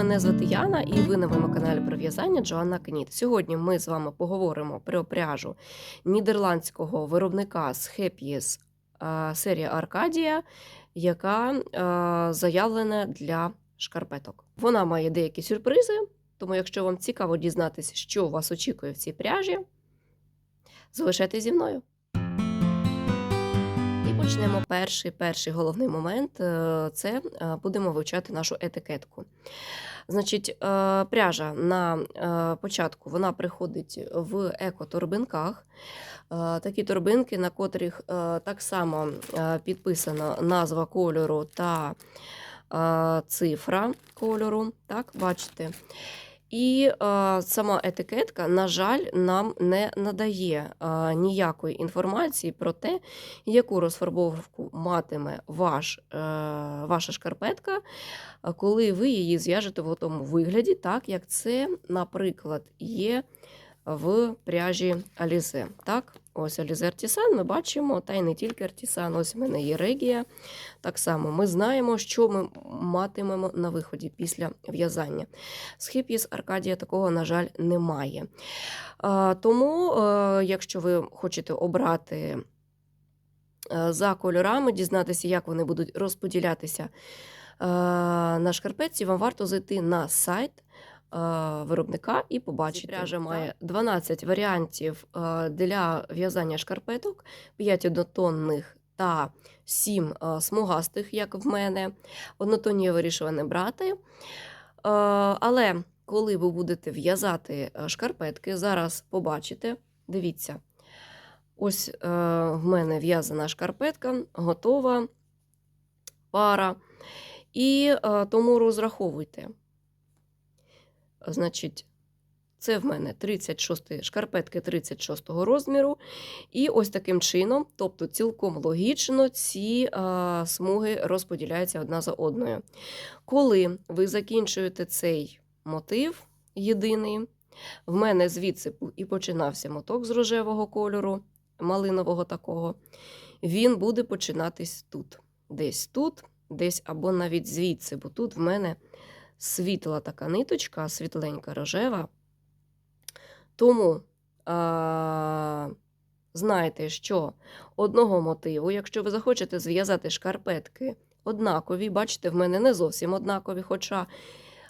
мене звати Яна, і ви на моєму каналі про в'язання Джоанна Кніт. Сьогодні ми з вами поговоримо про пряжу нідерландського виробника з Хеп'єс серія Аркадія, яка заявлена для шкарпеток. Вона має деякі сюрпризи, тому якщо вам цікаво дізнатися, що вас очікує в цій пряжі, залишайтесь зі мною. Почнемо перший перший головний момент е, це е, будемо вивчати нашу етикетку. Значить, е, пряжа на початку вона приходить в екоторбинках. Такі торбинки, на котрих так само підписана назва кольору та цифра кольору. Так, бачите. І е, сама етикетка, на жаль, нам не надає е, ніякої інформації про те, яку розфарбовку матиме ваш, е, ваша шкарпетка, коли ви її зв'яжете в тому вигляді, так як це, наприклад, є в пряжі Alize. Так? Ось Alize Artisan ми бачимо, та й не тільки Artisan, ось в мене є регія. Так само ми знаємо, що ми матимемо на виході після в'язання. З Аркадія такого, на жаль, немає. Тому, е, якщо ви хочете обрати е, за кольорами, дізнатися, як вони будуть розподілятися е, на шкарпетці, вам варто зайти на сайт виробника і побачити. Пряжа має 12 варіантів для в'язання шкарпеток, 5 однотонних та 7 смугастих, як в мене. Однотонні я вирішила не брати. Але коли ви будете в'язати шкарпетки, зараз побачите, дивіться, ось в мене в'язана шкарпетка, готова пара. І тому розраховуйте. Значить, це в мене 36 шкарпетки 36 розміру. І ось таким чином, тобто цілком логічно, ці а, смуги розподіляються одна за одною. Коли ви закінчуєте цей мотив єдиний, в мене звідси і починався моток з рожевого кольору, малинового такого, він буде починатись тут. Десь тут, десь або навіть звідси, бо тут в мене світла така ниточка, світленька рожева. Тому а, знайте, що одного мотиву, якщо ви захочете зв'язати шкарпетки однакові, бачите, в мене не зовсім однакові, хоча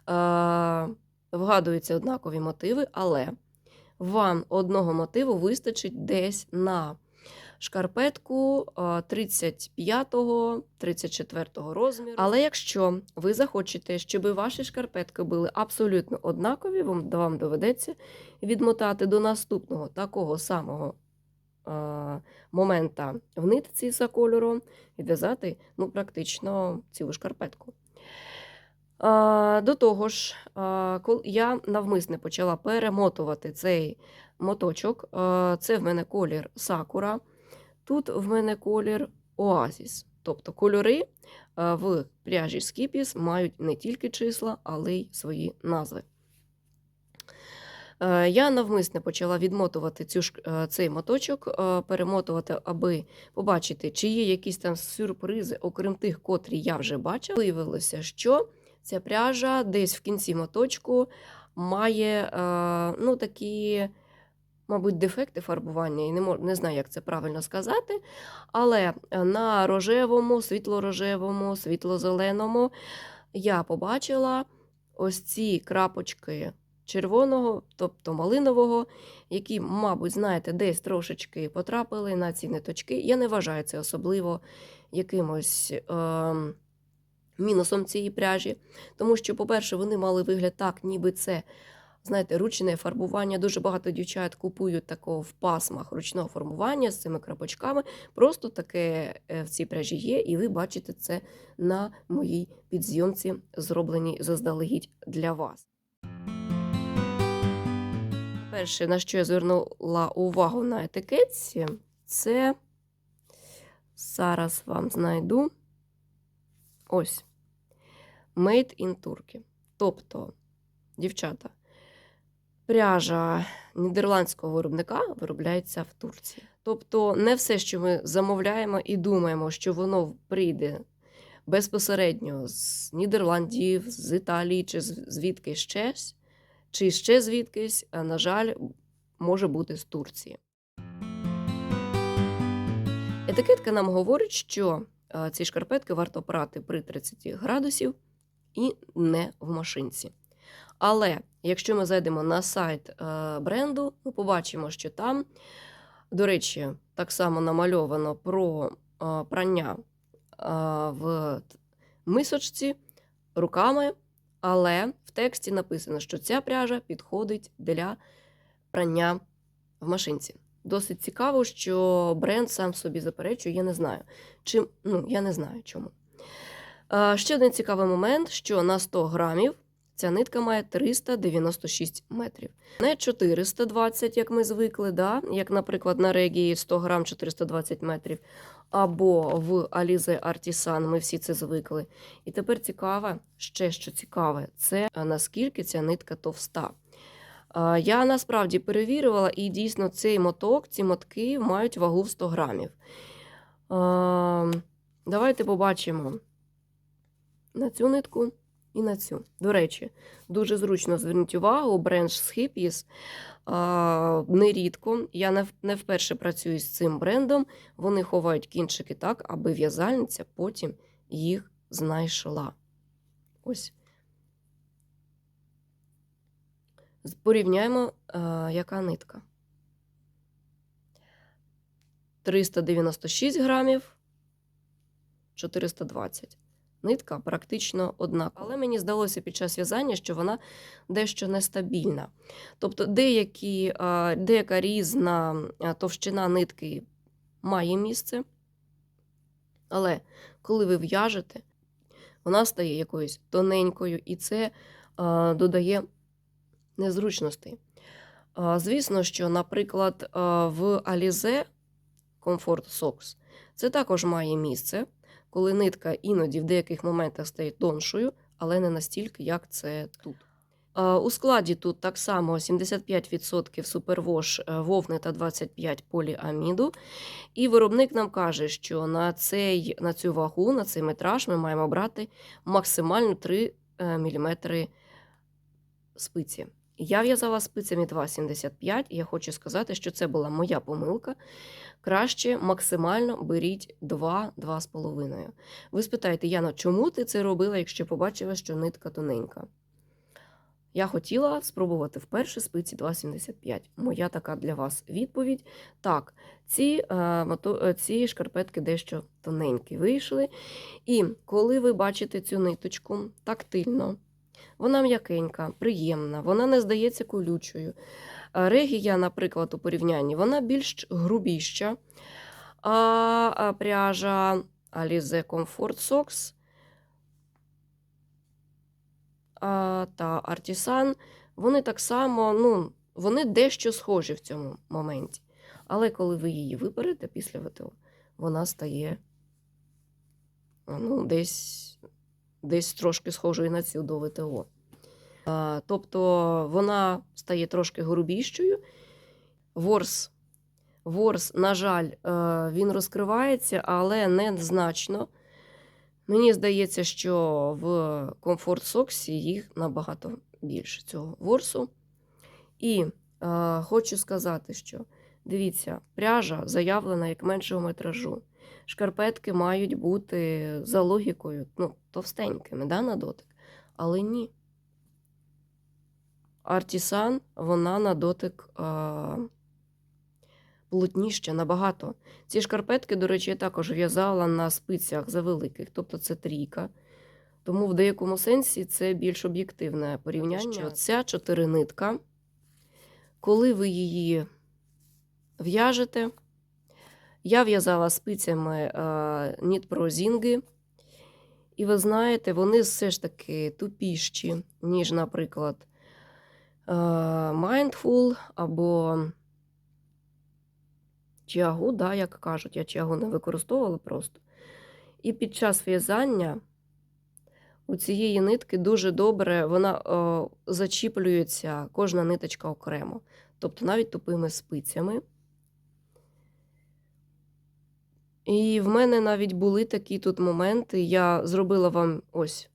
а, вгадуються однакові мотиви, але вам одного мотиву вистачить десь на шкарпетку 35-34 розміру. Але якщо ви захочете, щоб ваші шкарпетки були абсолютно однакові, вам доведеться відмотати до наступного такого самого момента в нитці за кольором і в'язати ну, практично цілу шкарпетку. До того ж, я навмисне почала перемотувати цей моточок. Це в мене колір сакура. Тут в мене колір Оазіс. Тобто кольори в пряжі Скіпіс мають не тільки числа, але й свої назви. Я навмисне почала відмотувати цю, цей моточок, перемотувати, аби побачити, чи є якісь там сюрпризи, окрім тих, котрі я вже бачила. Виявилося, що ця пряжа десь в кінці моточку має ну, такі мабуть, дефекти фарбування, і не мож, не знаю, як це правильно сказати. Але е, на рожевому, світло-рожевому, світло-зеленому я побачила ось ці крапочки червоного, тобто малинового, які, мабуть, знаєте, десь трошечки потрапили на ці ниточки. Я не вважаю це особливо якимось. Е Мінусом цієї пряжі, тому що, по-перше, вони мали вигляд так, ніби це знаєте, ручне фарбування. Дуже багато дівчат купують такого в пасмах ручного формування з цими крапочками. Просто таке е, в цій пряжі є, і ви бачите це на моїй підзйомці, зробленій заздалегідь для вас. Перше, на що я звернула увагу на етикетці, це зараз вам знайду ось Made in Turkey. Тобто, дівчата, Пряжа нідерландського виробника виробляється в Турції. Тобто не все, що ми замовляємо і думаємо, що воно прийде безпосередньо з Нідерландів, з Італії чи звідки щось, чи ще звідкись, на жаль, може бути з Турції. Етикетка нам говорить, що ці шкарпетки варто прати при 30 градусів і не в машинці. Але якщо ми зайдемо на сайт е, бренду, ми побачимо, що там, до речі, так само намальовано про е, прання е, в мисочці руками, але в тексті написано, що ця пряжа підходить для прання в машинці. Досить цікаво, що бренд сам собі заперечує, я не знаю. Чим, ну, я не знаю чому. Ще один цікавий момент, що на 100 грамів ця нитка має 396 метрів. Не 420, як ми звикли, да? як, наприклад, на регії 100 грам 420 метрів, або в Alize Artisan, ми всі це звикли. І тепер цікаве, ще що цікаве, це наскільки ця нитка товста. Я насправді перевірювала, і дійсно цей моток, ці мотки мають вагу в 100 грамів. Давайте побачимо на цю нитку і на цю. До речі, дуже зручно зверніть увагу, бренд Schippies а, нерідко. Я не вперше працюю з цим брендом. Вони ховають кінчики так, аби в'язальниця потім їх знайшла. Ось. Порівняємо, а, яка нитка. 396 грамів, 420. Нитка практично однакова. Але мені здалося під час в'язання, що вона дещо нестабільна. Тобто деякі, деяка різна товщина нитки має місце, але коли ви в'яжете, вона стає якоюсь тоненькою, і це додає незручностей. Звісно, що, наприклад, в Alize Comfort Socks це також має місце, коли нитка іноді в деяких моментах стає тоншою, але не настільки, як це тут. У складі тут так само 75% супервош е, вовни та 25 поліаміду. І виробник нам каже, що на, цей, на цю вагу, на цей метраж ми маємо брати максимально 3 мм спиці. Я в'язала спицями 2,75, і я хочу сказати, що це була моя помилка. Краще максимально беріть 2-2,5. Ви спитаєте, Яна, чому ти це робила, якщо побачила, що нитка тоненька? Я хотіла спробувати вперше спиці 2,75. Моя така для вас відповідь. Так, ці, е, е, ці шкарпетки дещо тоненькі вийшли. І коли ви бачите цю ниточку тактильно, вона м'якенька, приємна, вона не здається колючою. А Регія, наприклад, у порівнянні, вона більш грубіща. А пряжа Alize Comfort Socks та Artisan, вони так само, ну, вони дещо схожі в цьому моменті. Але коли ви її виберете після ВТО, вона стає ну, десь, десь трошки схожою на цю до ВТО. Тобто вона стає трошки грубіщою. Ворс, ворс, на жаль, е, він розкривається, але не значно. Мені здається, що в Comfort Socks їх набагато більше цього ворсу. І е, хочу сказати, що дивіться, пряжа заявлена як меншого метражу. Шкарпетки мають бути за логікою ну, товстенькими да, на дотик. Але ні. Артісан, вона на дотик а, плотніща набагато. Ці шкарпетки, до речі, я також в'язала на спицях завеликих, тобто це трійка. Тому в деякому сенсі це більш об'єктивне порівняння. Що ця чотиринитка, коли ви її в'яжете, я в'язала спицями Pro і ви знаєте, вони все ж таки тупіші, ніж, наприклад, Mindful або чагу, да, як кажуть, я чагу не використовувала просто. І під час в'язання у цієї нитки дуже добре вона е, зачіплюється кожна ниточка окремо. Тобто навіть тупими спицями. І в мене навіть були такі тут моменти. Я зробила вам ось,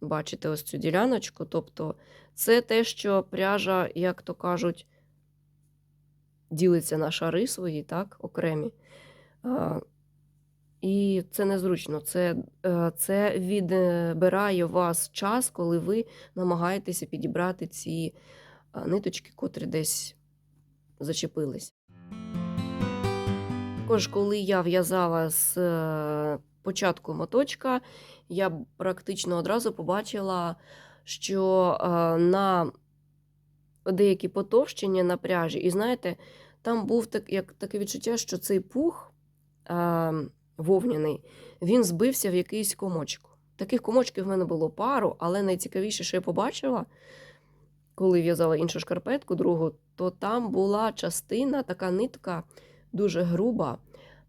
бачите, ось цю діляночку. Тобто, це те, що пряжа, як то кажуть, ділиться на шари свої, так, окремі. А, і це незручно. Це, е, це відбирає у вас час, коли ви намагаєтеся підібрати ці ниточки, котрі десь зачепились. Також, коли я в'язала з е, початку моточка, я практично одразу побачила, що е, на деякі потовщення на пряжі, і знаєте, там був так, як таке відчуття, що цей пух е, вовняний, він збився в якийсь комочок. Таких комочків в мене було пару, але найцікавіше, що я побачила, коли в'язала іншу шкарпетку, другу, то там була частина, така нитка дуже груба,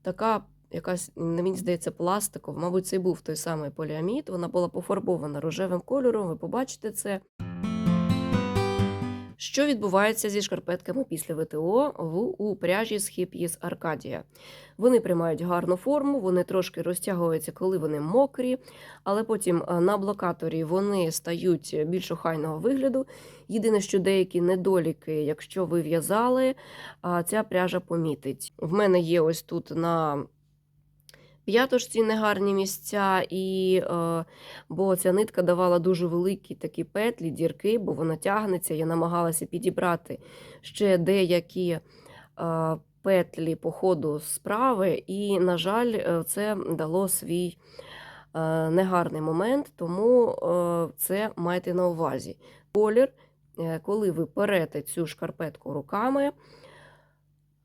така якась, мені здається, пластикова. Мабуть, це і був той самий поліамід. Вона була пофарбована рожевим кольором, ви побачите це. Що відбувається зі шкарпетками після ВТО в у пряжі з Hippies Arcadia? Вони приймають гарну форму, вони трошки розтягуються, коли вони мокрі, але потім е, на блокаторі вони стають більш охайного вигляду. Єдине, що деякі недоліки, якщо ви в'язали, ця пряжа помітить. В мене є ось тут на п'яточці негарні місця, і, е, бо ця нитка давала дуже великі такі петлі, дірки, бо вона тягнеться. Я намагалася підібрати ще деякі е, петлі по ходу справи, і, на жаль, е, це дало свій негарний момент, тому це майте на увазі. Колір, коли ви перете цю шкарпетку руками,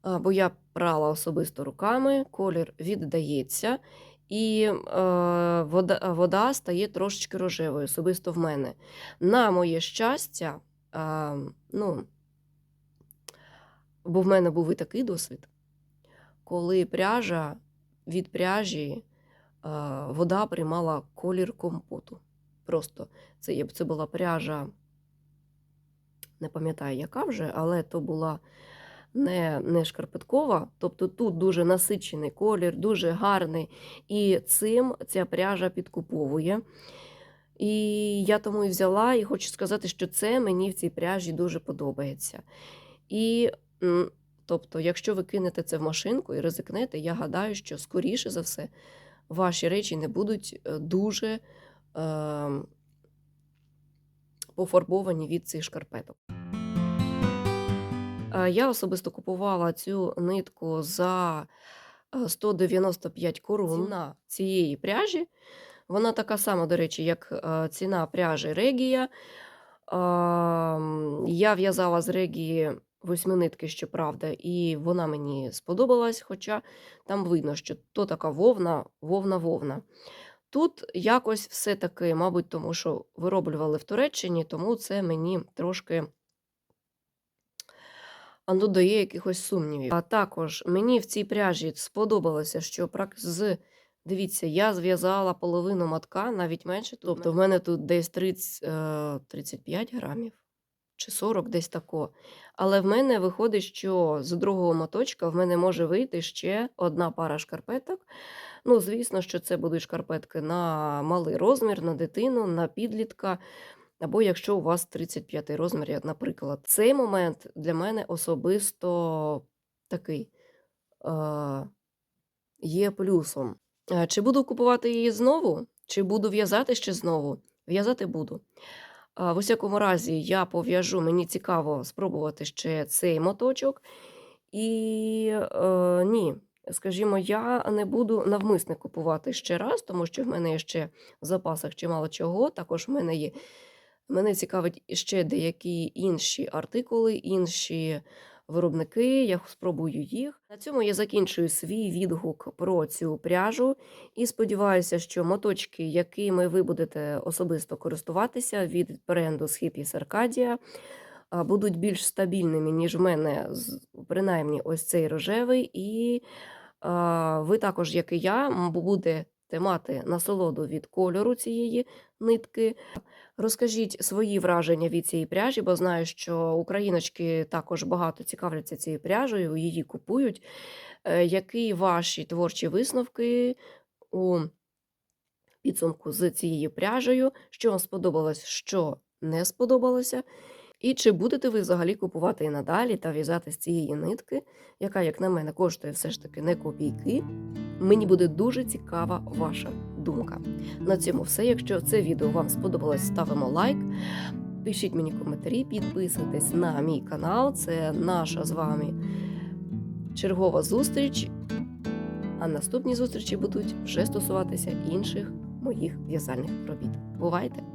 бо я прала особисто руками, колір віддається, і е, вода, вода стає трошечки рожевою, особисто в мене. На моє щастя, е, ну, бо в мене був і такий досвід, коли пряжа від пряжі е, вода приймала колір компоту. Просто це, це була пряжа, не пам'ятаю, яка вже, але то була не, не шкарпеткова, тобто тут дуже насичений колір, дуже гарний, і цим ця пряжа підкуповує. І я тому і взяла, і хочу сказати, що це мені в цій пряжі дуже подобається. І, тобто, якщо ви кинете це в машинку і ризикнете, я гадаю, що скоріше за все ваші речі не будуть е, дуже е, пофарбовані від цих шкарпеток. Е, Я особисто купувала цю нитку за е, 195 корун. Ціна цієї пряжі. Вона така сама, до речі, як е, ціна пряжі Регія. Я в'язала з Регії восьминитки, щоправда, і вона мені сподобалась, хоча там видно, що то така вовна, вовна, вовна. Тут якось все-таки, мабуть, тому що вироблювали в Туреччині, тому це мені трошки а, додає якихось сумнівів. А також мені в цій пряжі сподобалося, що прак- з дивіться, я зв'язала половину мотка, навіть менше. Тобто в мене тут десь 30, е, 35 грамів чи 40, десь тако. Але в мене виходить, що з другого моточка в мене може вийти ще одна пара шкарпеток. Ну, звісно, що це будуть шкарпетки на малий розмір, на дитину, на підлітка. Або якщо у вас 35 розмір, як, наприклад, цей момент для мене особисто такий е, є плюсом. Чи буду купувати її знову, чи буду в'язати ще знову? В'язати буду. В усякому разі, я пов'яжу, мені цікаво спробувати ще цей моточок. І е, ні, скажімо, я не буду навмисне купувати ще раз, тому що в мене ще в запасах чимало чого. Також в мене є. Мене цікавить ще деякі інші артикули, інші виробники. Я спробую їх. На цьому я закінчую свій відгук про цю пряжу і сподіваюся, що моточки, якими ви будете особисто користуватися від бренду Hippies Arcadia, а, будуть більш стабільними, ніж в мене, принаймні ось цей рожевий. І ви також, як і я, м, будете мати насолоду від кольору цієї нитки. Розкажіть свої враження від цієї пряжі, бо знаю, що україночки також багато цікавляться цією пряжею, її купують. Е, Які ваші творчі висновки у підсумку з цією пряжею? Що вам сподобалось, що не сподобалося? І чи будете ви взагалі купувати і надалі та в'язати з цієї нитки, яка, як на мене, коштує все ж таки не копійки? Мені буде дуже цікава ваша думка. На цьому все. Якщо це відео вам сподобалось, ставимо лайк. Пишіть мені коментарі, підписуйтесь на мій канал. Це наша з вами чергова зустріч. А наступні зустрічі будуть вже стосуватися інших моїх в'язальних робіт. Бувайте!